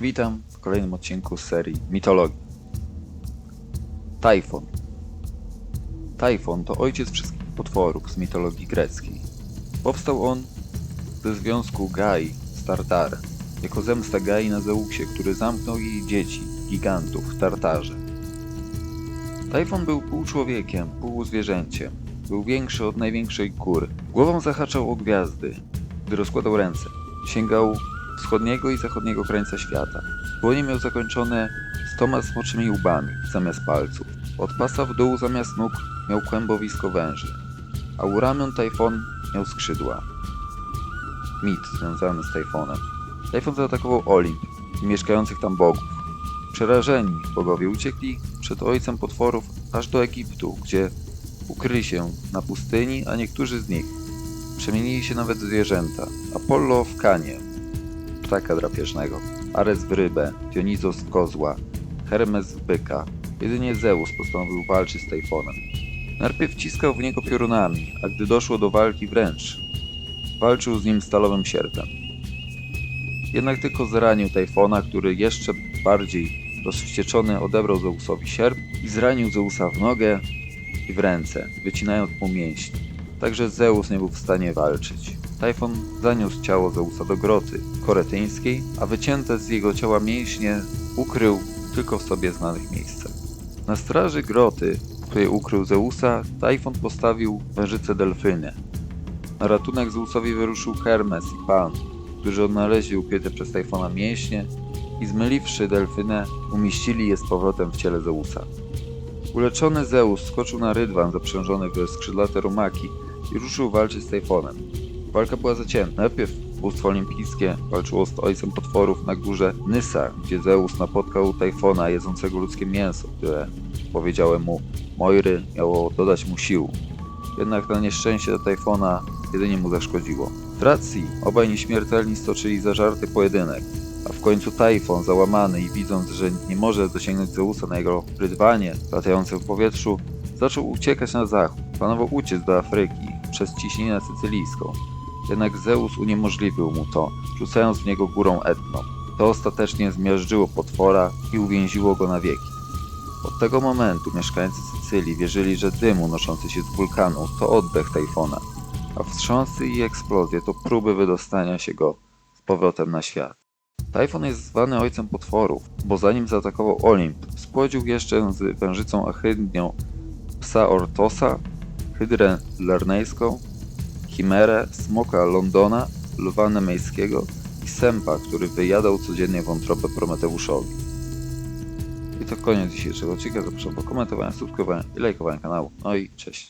Witam w kolejnym odcinku z serii Mitologii. Tajfon. Tajfon to ojciec wszystkich potworów z mitologii greckiej. Powstał on ze związku Gai z Tartarem, jako zemsta Gai na Zeusie, który zamknął jej dzieci, gigantów, w Tartarze. Tajfon był pół człowiekiem, pół zwierzęciem. Był większy od największej góry. Głową zahaczał o gwiazdy, gdy rozkładał ręce. Sięgał wschodniego i zachodniego krańca świata. Dłonie miał zakończone stoma smoczymi łbami zamiast palców. Od pasa w dół zamiast nóg miał kłębowisko węży, a u ramion Tajfon miał skrzydła. Mit związany z Tajfonem. Tajfon zaatakował Olimp i mieszkających tam bogów. Przerażeni bogowie uciekli przed ojcem potworów aż do Egiptu, gdzie ukryli się na pustyni, a niektórzy z nich przemienili się nawet w zwierzęta. Apollo w kanie, ptaka drapieżnego, Ares w rybę, Dionizos w kozła, Hermes w byka. Jedynie Zeus postanowił walczyć z Tajfonem. Najpierw wciskał w niego piorunami, a gdy doszło do walki wręcz, walczył z nim stalowym sierpem. Jednak tylko zranił Tajfona, który jeszcze bardziej rozwścieczony odebrał Zeusowi sierp i zranił Zeusa w nogę i w ręce, wycinając mu mięśnie. Także Zeus nie był w stanie walczyć. Tajfon zaniósł ciało Zeusa do groty koretyńskiej, a wycięte z jego ciała mięśnie ukrył tylko w sobie znanych miejscach. Na straży groty, w której ukrył Zeusa, Tajfon postawił wężycę delfynę. Na ratunek Zeusowi wyruszył Hermes i Pan, którzy odnaleźli ukryte przez Tajfona mięśnie i zmyliwszy delfynę, umieścili je z powrotem w ciele Zeusa. Uleczony Zeus skoczył na rydwan zaprzężony w skrzydlate rumaki i ruszył walczyć z Tajfonem. Walka była zacięta. Najpierw bóstwo olimpijskie walczyło z ojcem potworów na górze Nysa, gdzie Zeus napotkał Tajfona jedzącego ludzkie mięso, które, powiedziałem mu, Moiry miało dodać mu sił. Jednak na nieszczęście do Tajfona jedynie mu zaszkodziło. W racji obaj nieśmiertelni stoczyli zażarty pojedynek, a w końcu Tajfon, załamany i widząc, że nie może dosięgnąć Zeusa na jego rydwanie latającym w powietrzu, zaczął uciekać na zachód. Planował uciec do Afryki przez ciśnienie sycylijską. Jednak Zeus uniemożliwił mu to, rzucając w niego górą Etną. To ostatecznie zmiażdżyło potwora i uwięziło go na wieki. Od tego momentu mieszkańcy Sycylii wierzyli, że dym unoszący się z wulkanu to oddech Tajfona, a wstrząsy i eksplozje to próby wydostania się go z powrotem na świat. Tajfon jest zwany ojcem potworów, bo zanim zaatakował Olimp, spłodził jeszcze z wężycą achydnią psa Ortosa, hydrę lernejską, chimerę, smoka Londona, lwa nemejskiego i sępa, który wyjadał codziennie wątrobę Prometeuszowi. I to koniec dzisiejszego odcinka. Zapraszam do komentowania, subskrybowania i lajkowania kanału. No i cześć.